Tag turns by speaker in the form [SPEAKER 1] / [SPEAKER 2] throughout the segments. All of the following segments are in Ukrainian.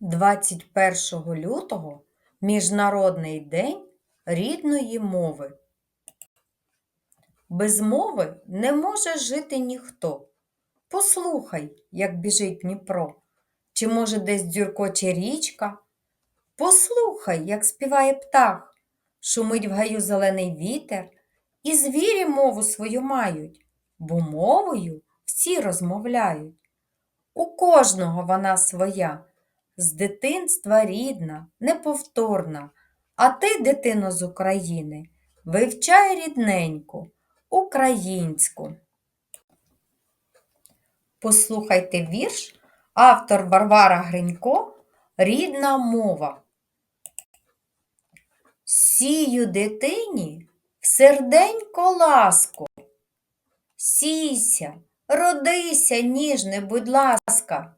[SPEAKER 1] 21 лютого Міжнародний день рідної мови. Без мови не може жити ніхто. Послухай, як біжить Дніпро, чи може десь дзюркоче річка. Послухай, як співає птах, шумить в гаю зелений вітер, і звірі мову свою мають, бо мовою всі розмовляють. У кожного вона своя, з дитинства рідна, неповторна. А ти, дитино з України, вивчай рідненьку, українську. Послухайте вірш, автор Варвара Гринько Рідна мова. Сію дитині в серденько ласку. Сійся, родися, ніжне, будь ласка.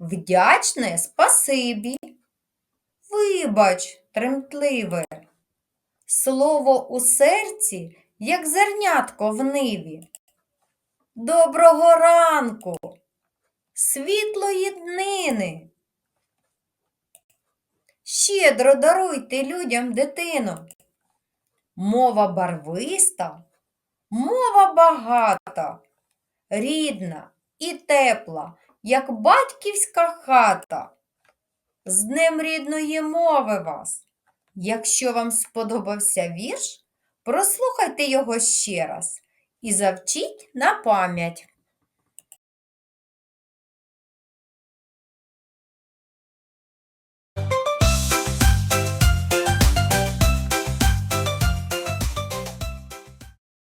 [SPEAKER 1] Вдячне спасибі. Вибач, тремтливе. Слово у серці, як зернятко в ниві. Доброго ранку, світлої днини. Щедро даруйте людям дитину. Мова барвиста, мова багата, рідна і тепла, як батьківська хата. З Днем рідної мови вас! Якщо вам сподобався вірш, прослухайте його ще раз і завчіть на пам'ять.